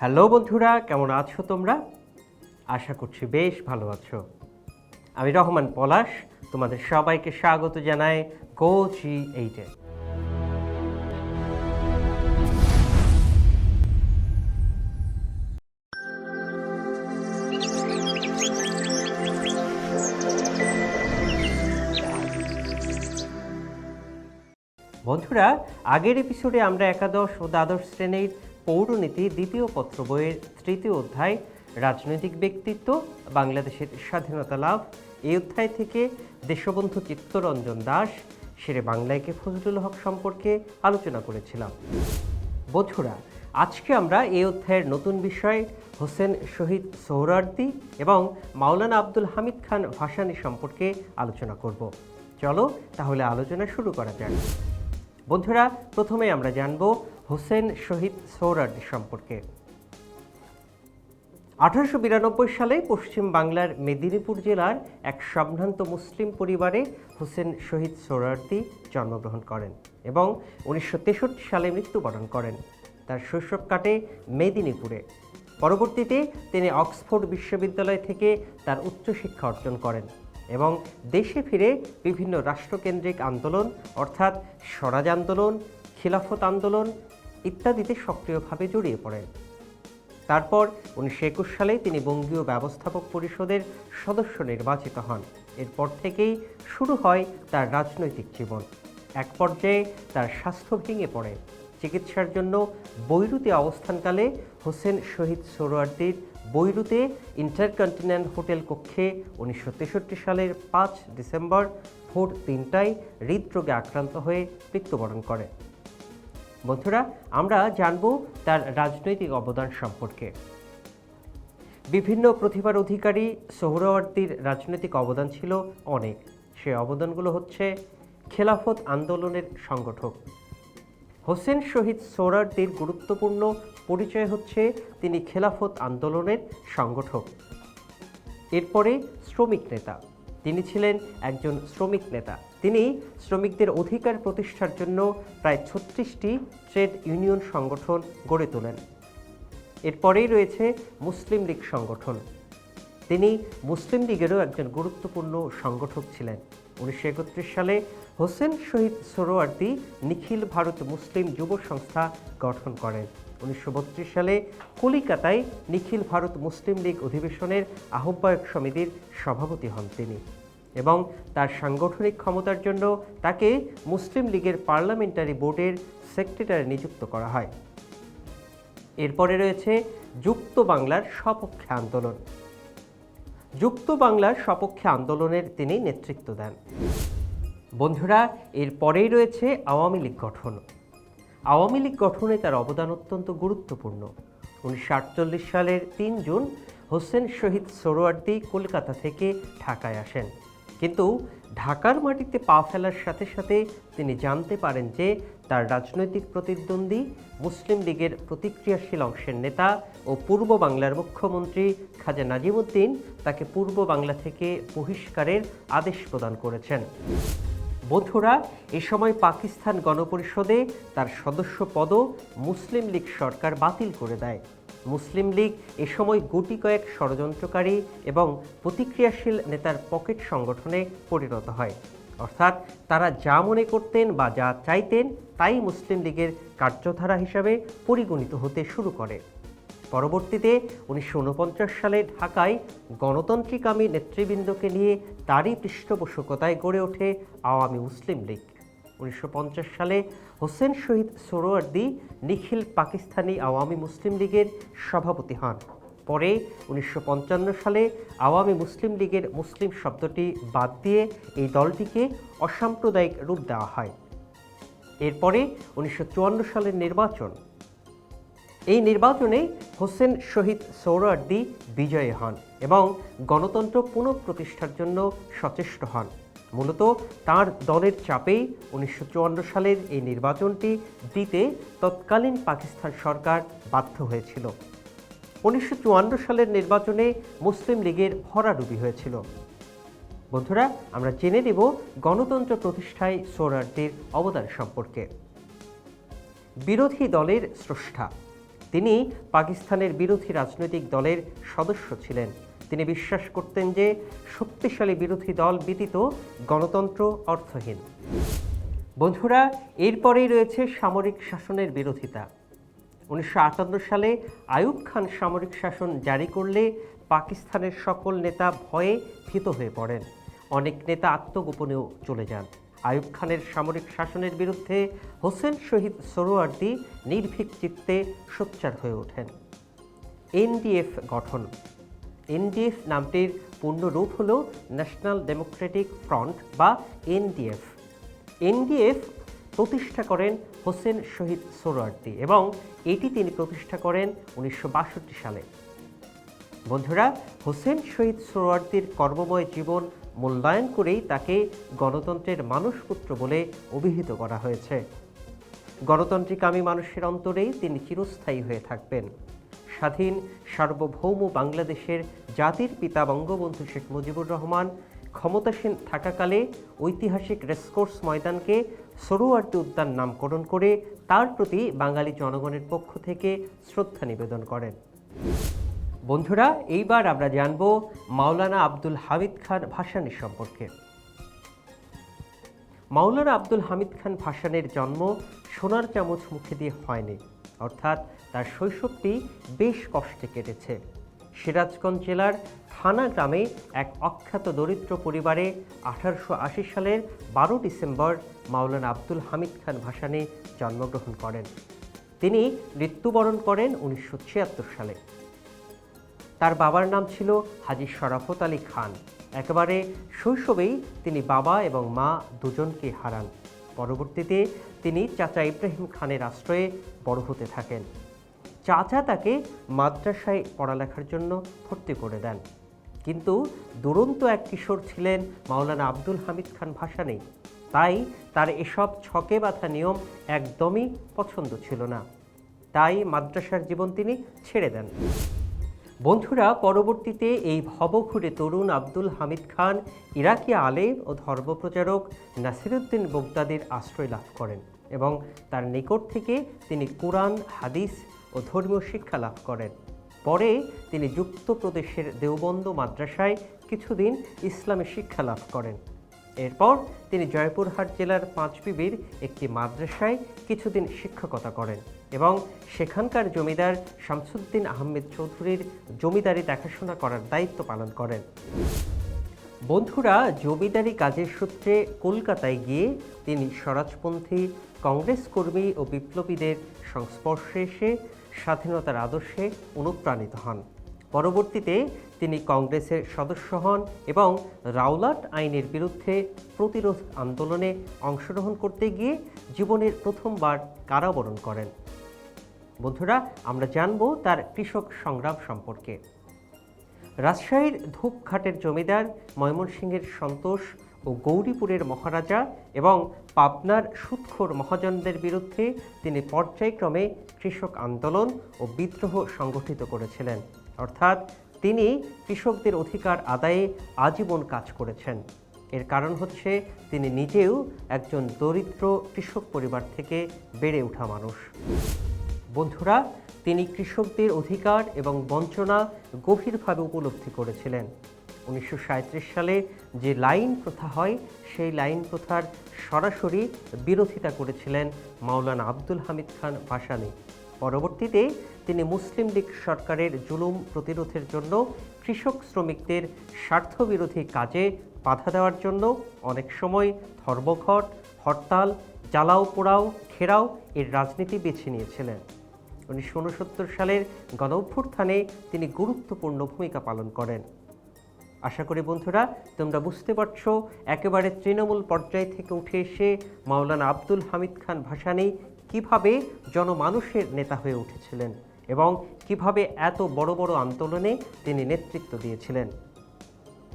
Hello বন্ধুরা, কেমন আছো তোমরা? আশা করছি বেশ ভালো আছো। আমি রহমান পলাশ, তোমাদের সবাইকে স্বাগত জানাই জি এইটে বন্ধুরা, আগের এপিসোডে আমরা একাদশ ও দ্বাদশ শ্রেণির পৌরনীতি দ্বিতীয় পত্র বইয়ের তৃতীয় অধ্যায়, রাজনৈতিক ব্যক্তিত্ব, বাংলাদেশের স্বাধীনতা লাভ। এই অধ্যায় থেকে দেশবন্ধু চিত্তরঞ্জন দাস সেরে বাংলায়কে ফজলুল হক সম্পর্কে আলোচনা করেছিলাম। বন্ধুরা আজকে আমরা এই অধ্যায়ের নতুন বিষয় হোসেন শহীদ সোহরার্দি এবং মাওলানা আব্দুল হামিদ খান ভাসানী সম্পর্কে আলোচনা করব। চলো তাহলে আলোচনা শুরু করা যাক। বন্ধুরা, প্রথমে আমরা জানব হোসেন শহীদ সোহরার্দি সম্পর্কে। আঠারোশো বিরানব্বই সালে পশ্চিম বাংলার মেদিনীপুর জেলার এক সম্ভ্রান্ত মুসলিম পরিবারে হোসেন শহীদ সোহরার্দি জন্মগ্রহণ করেন এবং উনিশশো তেষট্টি সালে মৃত্যুবরণ করেন। তার শৈশব কাটে মেদিনীপুরে। পরবর্তীতে তিনি অক্সফোর্ড বিশ্ববিদ্যালয় থেকে তার উচ্চশিক্ষা অর্জন করেন এবং দেশে ফিরে বিভিন্ন রাষ্ট্রকেন্দ্রিক আন্দোলন, অর্থাৎ স্বরাজ আন্দোলন, খিলাফত আন্দোলন ইত্যাদিতে সক্রিয়ভাবে জড়িয়ে পড়েন। তারপর উনিশশো একুশ সালে তিনি বঙ্গীয় ব্যবস্থাপক পরিষদের সদস্য নির্বাচিত হন। এরপর থেকেই শুরু হয় তার রাজনৈতিক জীবন। এক পর্যায়ে তার স্বাস্থ্য ভেঙে পড়ে। চিকিৎসার জন্য বৈরুতে অবস্থানকালে হোসেন শহীদ সোহরাওয়ার্দীর বৈরুতে ইন্টারকন্টিনেন্ট হোটেল কক্ষে উনিশশো তেষট্টি সালের পাঁচ ডিসেম্বর ভোর তিনটায় হৃদরোগে আক্রান্ত হয়ে মৃত্যুবরণ করে। বন্ধুরা, আমরা জানব তার রাজনৈতিক অবদান সম্পর্কে। বিভিন্ন প্রতিভার অধিকারী সোহরাওয়ার্দীর রাজনৈতিক অবদান ছিল অনেক। সে অবদানগুলো হচ্ছে খেলাফত আন্দোলনের সংগঠক। হোসেন শহীদ সোহরাওয়ার্দীর গুরুত্বপূর্ণ পরিচয় হচ্ছে তিনি খেলাফত আন্দোলনের সংগঠক। এরপরে শ্রমিক নেতা। তিনি ছিলেন একজন শ্রমিক নেতা। তিনি শ্রমিকদের অধিকার প্রতিষ্ঠার জন্য প্রায় ছত্রিশটি ট্রেড ইউনিয়ন সংগঠন গড়ে তোলেন। এরপরেই রয়েছে মুসলিম লীগ সংগঠন। তিনি মুসলিম লীগেরও একজন গুরুত্বপূর্ণ সংগঠক ছিলেন। উনিশশো একত্রিশ সালে হোসেন শহীদ সোহরাওয়ার্দী নিখিল ভারত মুসলিম যুব সংস্থা গঠন করেন। উনিশশো বত্রিশ সালে কলিকাতায় নিখিল ভারত মুসলিম লীগ অধিবেশনের আহ্বায়ক সমিতির সভাপতি হন তিনি এবং তার সাংগঠনিক ক্ষমতার জন্য তাকে মুসলিম লীগের পার্লামেন্টারি বোর্ডের সেক্রেটারি নিযুক্ত করা হয়। এরপরে রয়েছে যুক্ত বাংলার সপক্ষে আন্দোলন। যুক্ত বাংলার সপক্ষে আন্দোলনের তিনি নেতৃত্ব দেন। বন্ধুরা এর পরেই রয়েছে আওয়ামী লীগ গঠন। আওয়ামী লীগ গঠনে তার অবদান অত্যন্ত গুরুত্বপূর্ণ। উনিশশো আটচল্লিশ সালের তিন জুন হোসেন শহীদ সোহরাওয়ার্দী কলকাতা থেকে ঢাকায় আসেন। কিন্তু ঢাকার মাটিতে পা ফেলার সাথে সাথে তিনি জানতে পারেন যে তার রাজনৈতিক প্রতিদ্বন্দ্বী, মুসলিম লীগের প্রতিক্রিয়াশীল অংশের নেতা ও পূর্ব বাংলার মুখ্যমন্ত্রী খাজা নাজিমুদ্দিন তাকে পূর্ব বাংলা থেকে বহিষ্কারের আদেশ প্রদান করেছেন। বন্ধুরা এ সময় পাকিস্তান গণপরিষদে তার সদস্য পদ মুসলিম লীগ সরকার বাতিল করে দেয়। মুসলিম লীগ এ সময় গুটি কয়েক ষড়যন্ত্রকারী এবং প্রতিক্রিয়াশীল নেতার পকেট সংগঠনে পরিণত হয়। অর্থাৎ তারা যা মনে করতেন বা যা চাইতেন, তাই মুসলিম লীগের কার্যধারা হিসাবে পরিগণিত হতে শুরু করে। পরবর্তীতে উনিশশো ঊনপঞ্চাশ সালে ঢাকায় গণতান্ত্রিকামী নেতৃবৃন্দকে নিয়ে তারই পৃষ্ঠপোষকতায় গড়ে ওঠে আওয়ামী মুসলিম লীগ। উনিশশো পঞ্চাশ সালে হোসেন শহীদ সোহরাওয়ার্দী নিখিল পাকিস্তানি আওয়ামী মুসলিম লীগের সভাপতি হন। পরে উনিশশো পঞ্চান্ন সালে আওয়ামী মুসলিম লীগের মুসলিম শব্দটি বাদ দিয়ে এই দলটিকে অসাম্প্রদায়িক রূপ দেওয়া হয়। এরপরে উনিশশো চুয়ান্ন সালের নির্বাচন এই নির্বাচনে হোসেন শহীদ সোহরাওয়ার্দী বিজয়ী হন এবং গণতন্ত্র পুনঃপ্রতিষ্ঠার জন্য সচেষ্ট হন। মূলত তার দলের চাপেই উনিশশো চুয়ান্ন সালের এই নির্বাচনটি দিতে তৎকালীন পাকিস্তান সরকার বাধ্য হয়েছিল। উনিশশো চুয়ান্ন সালের নির্বাচনে মুসলিম লীগের ভরাডুবি হয়েছিল। বন্ধুরা, আমরা জেনে নেব গণতন্ত্র প্রতিষ্ঠায় সোহরাওয়ার্দীর অবদান সম্পর্কে। বিরোধী দলের স্রষ্টা তিনি পাকিস্তানের বিরোধী রাজনৈতিক দলের সদস্য ছিলেন। তিনি বিশ্বাস করতেন যে শক্তিশালী বিরোধী দল ব্যতীত গণতন্ত্র অর্থহীন। বন্ধুরা, এরপরেই রয়েছে সামরিক শাসনের বিরোধিতা। উনিশশো আটান্ন সালে আয়ুব খান সামরিক শাসন জারি করলে পাকিস্তানের সকল নেতা ভয়ে ভীত হয়ে পড়েন। অনেক নেতা আত্মগোপনেও চলে যান। আইয়ুব খানের সামরিক শাসনের বিরুদ্ধে হোসেন শহীদ সোহরাওয়ার্দী নির্ভীক চিত্তে সোচ্চার হয়ে ওঠেন। এনডিএফ গঠন। এনডিএফ নামটির পূর্ণ রূপ হল ন্যাশনাল ডেমোক্রেটিক ফ্রন্ট বা এনডিএফ। এনডিএফ প্রতিষ্ঠা করেন হোসেন শহীদ সোহরাওয়ার্দী এবং এটি তিনি প্রতিষ্ঠা করেন উনিশশো বাষট্টি সালে। বন্ধুরা, হোসেন শহীদ সোহরাওয়ার্দীর কর্মময় জীবন মূল্যায়ন করেই তাকে গণতন্ত্রের মানুষপুত্র বলে অভিহিত করা হয়েছে। গণতান্ত্রিকামী মানুষের অন্তরেই তিনি চিরস্থায়ী হয়ে থাকবেন। স্বাধীন, সার্বভৌম বাংলাদেশের জাতির পিতা বঙ্গবন্ধু শেখ মুজিবুর রহমান ক্ষমতাসীন থাকাকালে ঐতিহাসিক রেসকোর্স ময়দানকে সরোয়ার্দী উদ্যান নামকরণ করে তার প্রতি বাঙালি জনগণের পক্ষ থেকে শ্রদ্ধা নিবেদন করেন। বন্ধুরা, এইবার আমরা জানব মাওলানা আব্দুল হামিদ খান ভাসানী সম্পর্কে। মাওলানা আব্দুল হামিদ খান ভাসানের জন্ম সোনার চামচ মুখে দিয়ে হয়নি, অর্থাৎ তার শৈশবটি বেশ কষ্টে কেটেছে। সিরাজগঞ্জ জেলার থানা গ্রামে এক অখ্যাত দরিদ্র পরিবারে আঠারোশো আশি সালের বারো ডিসেম্বর মাওলানা আব্দুল হামিদ খান ভাসানী জন্মগ্রহণ করেন। তিনি মৃত্যুবরণ করেন উনিশশো ছিয়াত্তর সালে। তার বাবার নাম ছিল হাজি শরাফত আলী খান। একেবারে শৈশবেই তিনি বাবা এবং মা দুজনকে হারান। পরবর্তীতে তিনি চাচা ইব্রাহিম খানের আশ্রয়ে বড় হতে থাকেন। চাচা তাকে মাদ্রাসায় পড়ালেখার জন্য ভর্তি করে দেন। কিন্তু দুরন্ত এক কিশোর ছিলেন মাওলানা আব্দুল হামিদ খান ভাসানী তাই তার এসব ছকে বাঁধা নিয়ম একদমই পছন্দ ছিল না। তাই মাদ্রাসার জীবন তিনি ছেড়ে দেন। বন্ধুরা, পরবর্তীতে এই ভবঘুরে তরুণ আব্দুল হামিদ খান, ইরাকি আলেম ও ধর্মপ্রচারক নাসিরুদ্দিন বোগদাদের আশ্রয় লাভ করেন এবং তার নিকট থেকে তিনি কোরআন, হাদিস ও ধর্মীয় শিক্ষা লাভ করেন। পরে তিনি যুক্তপ্রদেশের দেওবন্দ মাদ্রাসায় কিছুদিন ইসলামী শিক্ষা লাভ করেন। এরপর তিনি জয়পুরহাট জেলার পাঁচবিবির একটি মাদ্রাসায় কিছুদিন শিক্ষকতা করেন। এবং সেখানকার জমিদার শামসুদ্দিন আহমেদ চৌধুরীর জমিদারি দেখাশোনা করার দায়িত্ব পালন করেন। বন্ধুরা, জমিদারি কাজের সূত্রে কলকাতায় গিয়ে তিনি স্বরাজপন্থী, কংগ্রেস কর্মী ও বিপ্লবীদের সংস্পর্শে এসে স্বাধীনতার আদর্শে অনুপ্রাণিত হন। পরবর্তীতে তিনি কংগ্রেসের সদস্য হন এবং রাওলাট আইনের বিরুদ্ধে প্রতিরোধ আন্দোলনে অংশগ্রহণ করতে গিয়ে জীবনের প্রথমবার কারাবরণ করেন। বন্ধুরা, আমরা জানব তার কৃষক সংগ্রাম সম্পর্কে। রাজশাহীর ধূপঘাটের জমিদার ময়মনসিংহের সন্তোষ ও গৌরীপুরের মহারাজা এবং পাবনার সুৎখোর মহাজনদের বিরুদ্ধে তিনি পর্যায়ক্রমে কৃষক আন্দোলন ও বিদ্রোহ সংগঠিত করেছিলেন। অর্থাৎ তিনি কৃষকদের অধিকার আদায়ে আজীবন কাজ করেছেন। এর কারণ হচ্ছে তিনি নিজেও একজন দরিদ্র কৃষক পরিবার থেকে বেড়ে ওঠা মানুষ। বন্ধুরা, তিনি কৃষকদের অধিকার এবং বঞ্চনা গভীরভাবে উপলব্ধি করেছিলেন। উনিশশো সাঁইত্রিশ সালে যে লাইন প্রথা হয়, সেই লাইন প্রথার সরাসরি বিরোধিতা করেছিলেন মাওলানা আব্দুল হামিদ খান ভাসানি। পরবর্তীতে তিনি মুসলিম লীগ সরকারের জুলুম প্রতিরোধের জন্য কৃষক শ্রমিকদের স্বার্থবিরোধী কাজে বাধা দেওয়ার জন্য অনেক সময় ধর্মঘট, হরতাল, জ্বালাও পোড়াও, ঘেরাও এর রাজনীতি বেছে নিয়েছিলেন। উনিশশো উনসত্তর সালের গণ অভ্যুত্থানে তিনি গুরুত্বপূর্ণ ভূমিকা পালন করেন। আশা করি বন্ধুরা, তোমরা বুঝতে পারছ, একেবারে তৃণমূল পর্যায় থেকে উঠে এসে মাওলানা আব্দুল হামিদ খান ভাসানী কীভাবে জনমানুষের নেতা হয়ে উঠেছিলেন এবং কীভাবে এত বড় বড় আন্দোলনে তিনি নেতৃত্ব দিয়েছিলেন।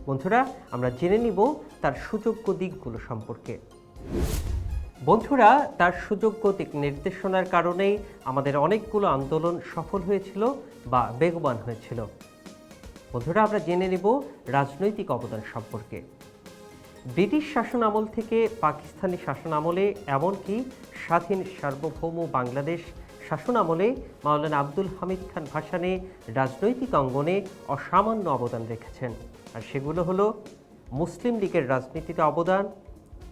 বন্ধুরা, আমরা জেনে নিব তার সুযোগ্য দিকগুলো সম্পর্কে। বন্ধুরা, তার সুযোগ্য দিক নির্দেশনার কারণেই আমাদের অনেকগুলো আন্দোলন সফল হয়েছিল বা বেগবান হয়েছিল। বন্ধুরা, আমরা জেনে নেব রাজনৈতিক অবদান সম্পর্কে। ব্রিটিশ শাসন আমল থেকে পাকিস্তানি শাসন আমলে এমনকি স্বাধীন সার্বভৌম বাংলাদেশ শাসনামলে মাওলানা আব্দুল হামিদ খান ভাসানে রাজনৈতিক অঙ্গনে অসামান্য অবদান রেখেছেন। আর সেগুলো হলো মুসলিম লীগের রাজনীতিতে অবদান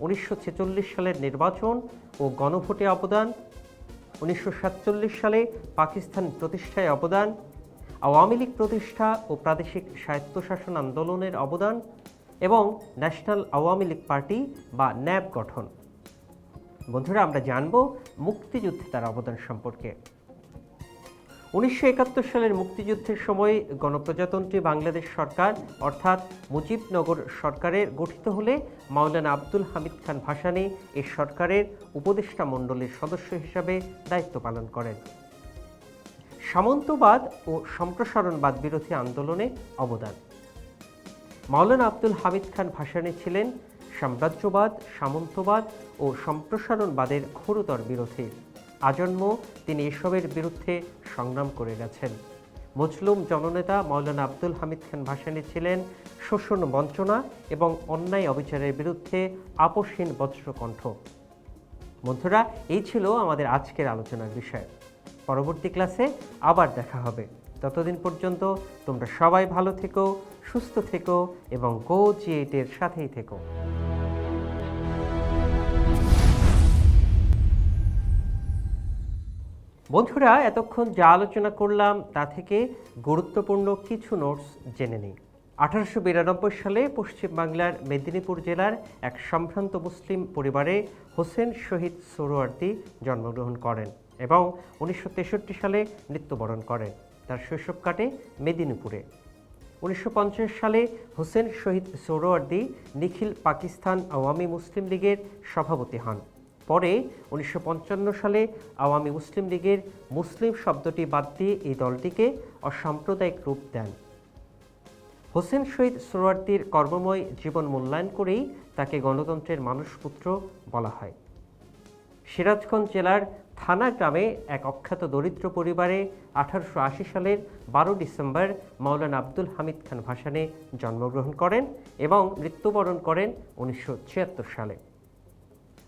উনিশশো ছেচল্লিশ সালের নির্বাচন ও গণভোটে অবদান, উনিশশো সাতচল্লিশ সালে পাকিস্তান প্রতিষ্ঠায় অবদান, আওয়ামী লীগ প্রতিষ্ঠা ও প্রাদেশিক স্বায়ত্তশাসন আন্দোলনের অবদান এবং ন্যাশনাল আওয়ামী লীগ পার্টি বা ন্যাব গঠন। বন্ধুরা, আমরা জানব মুক্তিযুদ্ধে তার অবদান সম্পর্কে। উনিশশো একাত্তর সালের মুক্তিযুদ্ধের সময় গণপ্রজাতন্ত্রী বাংলাদেশ সরকার, অর্থাৎ মুজিবনগর সরকারের গঠিত হলে মাওলানা আব্দুল হামিদ খান ভাসানী এই সরকারের উপদেষ্টা মণ্ডলীর সদস্য হিসাবে দায়িত্ব পালন করেন। সামন্তবাদ ও সম্প্রসারণবাদ বিরোধী আন্দোলনে অবদান। মাওলানা আব্দুল হামিদ খান ভাসানী ছিলেন সাম্রাজ্যবাদ, সামন্তবাদ ও সম্প্রসারণবাদের ঘোরতর বিরোধী। আজন্ম তিনি এসবের বিরুদ্ধে সংগ্রাম করে গেছেন। মজলুম জননেতা মাওলানা আব্দুল হামিদ খান ভাসানী ছিলেন শোষণ বঞ্চনা এবং অন্যায় অবিচারের বিরুদ্ধে আপসহীন বজ্রকণ্ঠ। বন্ধুরা, এই ছিল আমাদের আজকের আলোচনার বিষয়। পরবর্তী ক্লাসে আবার দেখা হবে। ততদিন পর্যন্ত তোমরা সবাই ভালো থেকো, সুস্থ থেকো এবং গো জি এইটের সাথেই থেকো। বন্ধুরা, এতক্ষণ যা আলোচনা করলাম তা থেকে গুরুত্বপূর্ণ কিছু নোটস জেনে নিই। আঠারোশো বিরানব্বই সালে পশ্চিমবাংলার মেদিনীপুর জেলার এক সম্ভ্রান্ত মুসলিম পরিবারে হোসেন শহীদ সোহরাওয়ার্দী জন্মগ্রহণ করেন এবং উনিশশো তেষট্টি সালে মৃত্যুবরণ করেন। তার শৈশব কাটে মেদিনীপুরে। উনিশশো পঞ্চাশ সালে হোসেন শহীদ সোহরাওয়ার্দী নিখিল পাকিস্তান আওয়ামী মুসলিম লীগের সভাপতি হন। পরে উনিশশো পঞ্চান্ন সালে আওয়ামী মুসলিম লীগের মুসলিম শব্দটি বাদ দিয়ে এই দলটিকে অসাম্প্রদায়িক রূপ দেন। হোসেন শহীদ সোহরাওয়ার্দীর কর্মময় জীবন মূল্যায়ন করেই তাকে গণতন্ত্রের মানুষপুত্র বলা হয়। সিরাজগঞ্জ জেলার থানা গ্রামে এক অখ্যাত দরিদ্র পরিবারে আঠারোশো আশি সালের বারো ডিসেম্বর মাওলানা আব্দুল হামিদ খান ভাসানে জন্মগ্রহণ করেন এবং মৃত্যুবরণ করেন উনিশশো ছিয়াত্তর সালে।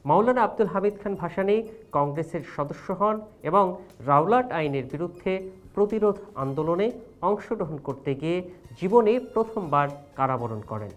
মাওলানা আব্দুল হামিদ খান ভাসানী কংগ্রেসের সদস্য হন এবং রাওলাট আইনের বিরুদ্ধে প্রতিরোধ আন্দোলনে অংশগ্রহণ করতে গিয়ে জীবনে প্রথমবার কারাবরণ করেন।